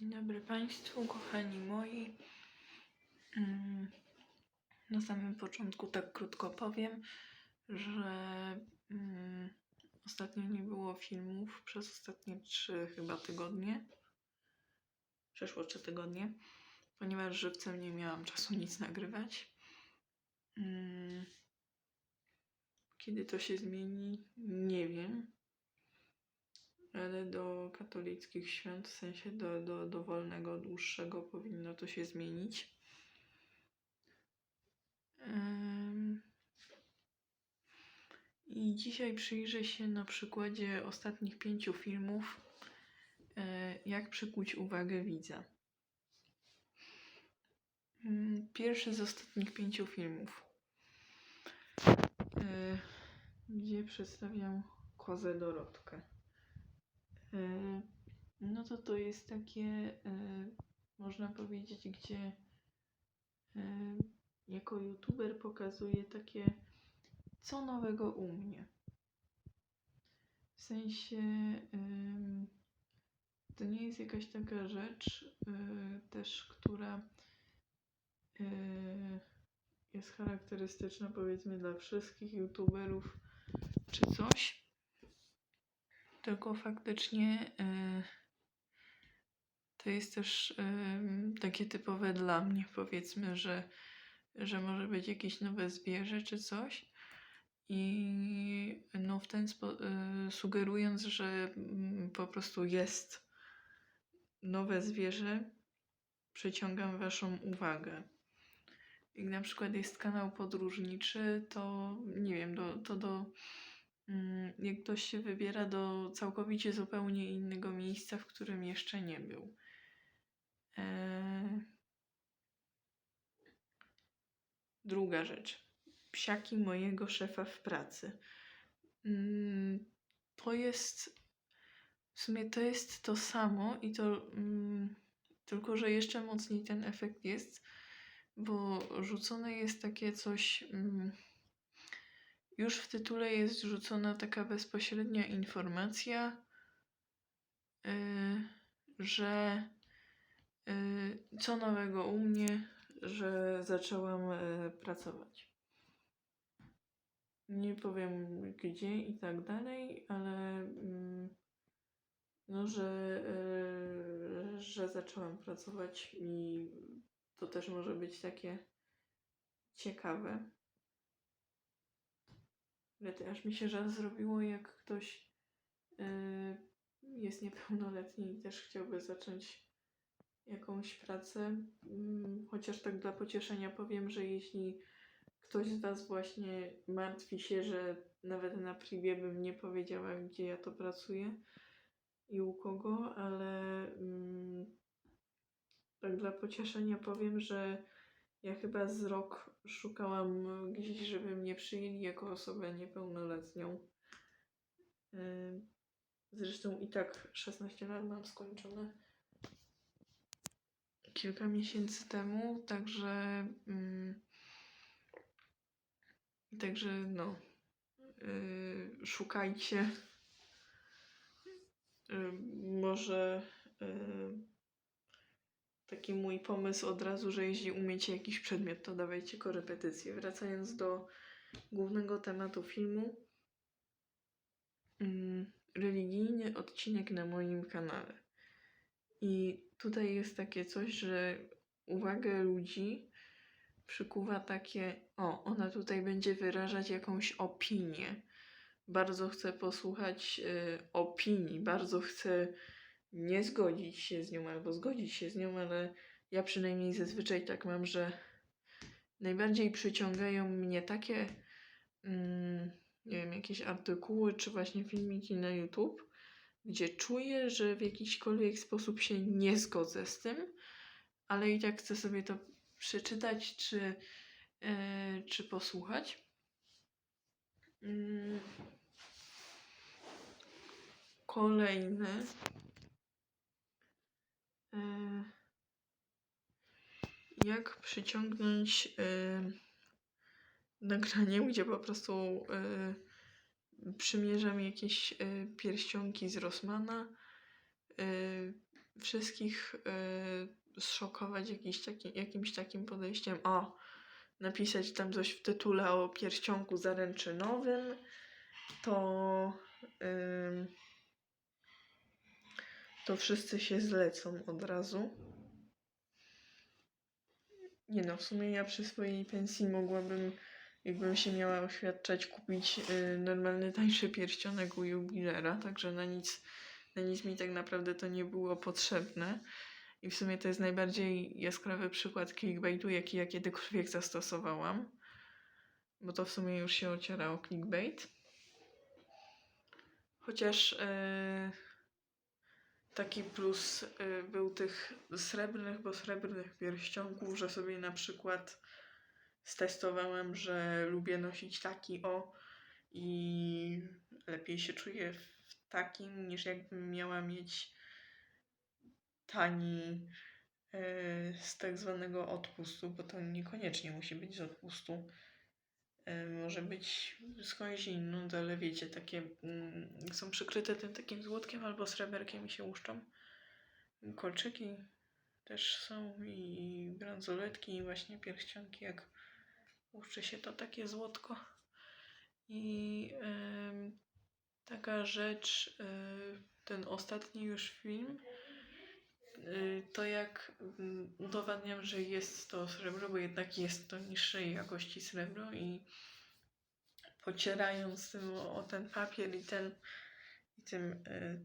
Dzień dobry Państwu, kochani moi. Mm, Na samym początku tak krótko powiem, że mm, ostatnio nie było filmów przez ostatnie trzy chyba tygodnie. Przeszło trzy tygodnie, ponieważ żywcem nie miałam czasu nic nagrywać. Mm, Kiedy to się zmieni, nie wiem ale do katolickich świąt, w sensie do, do, do wolnego, dłuższego powinno to się zmienić. I dzisiaj przyjrzę się na przykładzie ostatnich pięciu filmów, e, jak przykuć uwagę widza. Ym, Pierwszy z ostatnich pięciu filmów, e, gdzie przedstawiam kozę Dorotkę. E, No to to jest takie, e, można powiedzieć, gdzie e, jako youtuber pokazuje takie, co nowego u mnie. W sensie, to nie jest jakaś taka rzecz też, która jest charakterystyczna powiedzmy dla wszystkich youtuberów czy coś tylko faktycznie y, to jest też ym, takie typowe dla mnie, powiedzmy, że, że może być jakieś nowe zwierzę czy coś. I no w ten sposób sugerując, że mm, po prostu jest nowe zwierzę, przyciągam Waszą uwagę. Jak na przykład jest kanał podróżniczy, to nie wiem, do, to do jak ktoś się wybiera do całkowicie zupełnie innego miejsca, w którym jeszcze nie był. Eee... Druga rzecz. Psiaki mojego szefa w pracy. Mm, To jest. W sumie to jest to samo i to. mm, Tylko, że jeszcze mocniej ten efekt jest, bo rzucone jest takie coś. mm, już w tytule jest rzucona taka bezpośrednia informacja, yy, że yy, co nowego u mnie, że zaczęłam yy, pracować. Nie powiem gdzie i tak dalej, ale mm, no, że, yy, że zaczęłam pracować i to też może być takie ciekawe. Ale to aż mi się żal zrobiło, jak ktoś yy, jest niepełnoletni i też chciałby zacząć jakąś pracę. Mm, Chociaż tak dla pocieszenia powiem, że jeśli ktoś z Was właśnie martwi się, że nawet na privie bym nie powiedziała, gdzie ja to pracuję i u kogo, ale mm, tak dla pocieszenia powiem, że ja chyba z rok szukałam gdzieś, żeby mnie przyjęli jako osobę niepełnoletnią. Yy, Zresztą i tak 16 lat mam skończone kilka miesięcy temu, także mm, także no yy, szukajcie. Yy, może taki mój pomysł od razu, że jeśli umiecie jakiś przedmiot, to dawajcie korepetycje. Wracając do głównego tematu filmu. Mm, religijny odcinek na moim kanale. I tutaj jest takie coś, że uwagę ludzi przykuwa takie, o, ona tutaj będzie wyrażać jakąś opinię. Bardzo chcę posłuchać y, opinii, bardzo chcę nie zgodzić się z nią albo zgodzić się z nią, ale ja przynajmniej zazwyczaj tak mam, że najbardziej przyciągają mnie takie, mm, nie wiem, jakieś artykuły czy właśnie filmiki na YouTube, gdzie czuję, że w jakiśkolwiek sposób się nie zgodzę z tym, ale i tak chcę sobie to przeczytać czy, e, czy posłuchać. Mm. Kolejny. Jak przyciągnąć e, nagraniem, gdzie po prostu e, przymierzam jakieś e, pierścionki z Rossmana. E, wszystkich y, zszokować jakiś taki, jakimś takim podejściem. O, napisać tam coś w tytule o pierścionku zaręczynowym, to ym, to wszyscy się zlecą od razu. Nie no, w sumie ja przy swojej pensji mogłabym, jakbym się miała oświadczać, kupić y, normalny tańszy pierścionek u jubilera, także na nic, na nic mi tak naprawdę to nie było potrzebne. I w sumie to jest najbardziej jaskrawy przykład clickbaitu, jaki ja kiedykolwiek zastosowałam. Bo to w sumie już się ociera o clickbait. Chociaż e, taki plus e, był tych srebrnych, bo srebrnych pierścionków, że sobie na przykład stestowałam, że lubię nosić taki o i lepiej się czuję w takim niż jakbym miała mieć tani e, z tak zwanego odpustu, bo to niekoniecznie musi być z odpustu. E, Może być skądś inąd, ale wiecie, takie mm, są przykryte tym takim złotkiem albo sreberkiem i się łuszczą. Kolczyki też są i bransoletki i właśnie pierścionki, jak łuszczy się to takie złotko. I em, taka rzecz, e, ten ostatni już film, to jak mm, udowadniam, że jest to srebro, bo jednak jest to niższej jakości srebro i pocierając tym o, o ten papier i ten i tym y,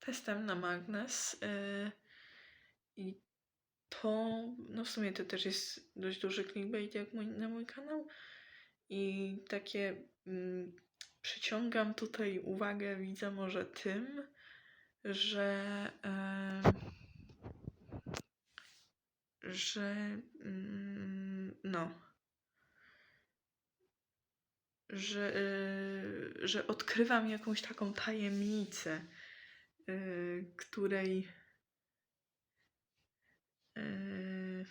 testem na magnes y, i to, no w sumie to też jest dość duży clickbait jak mój, na mój kanał i takie mm, przyciągam tutaj uwagę widza może tym, że em, że mm, no że, y, że odkrywam jakąś taką tajemnicę, y, której y,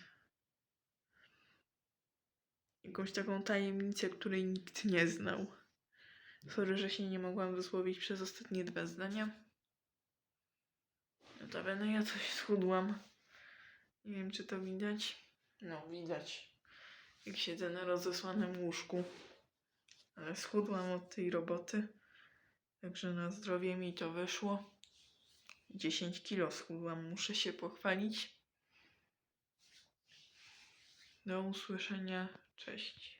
jakąś taką tajemnicę, której nikt nie znał. Sorry, że się nie mogłam wysłowić przez ostatnie dwa zdania. Notabene ja coś schudłam. Nie wiem, czy to widać. No, widać. Jak siedzę na rozesłanym łóżku. Ale schudłam od tej roboty. Także na zdrowie mi to wyszło. 10 kilo schudłam, muszę się pochwalić. Do usłyszenia. Cześć.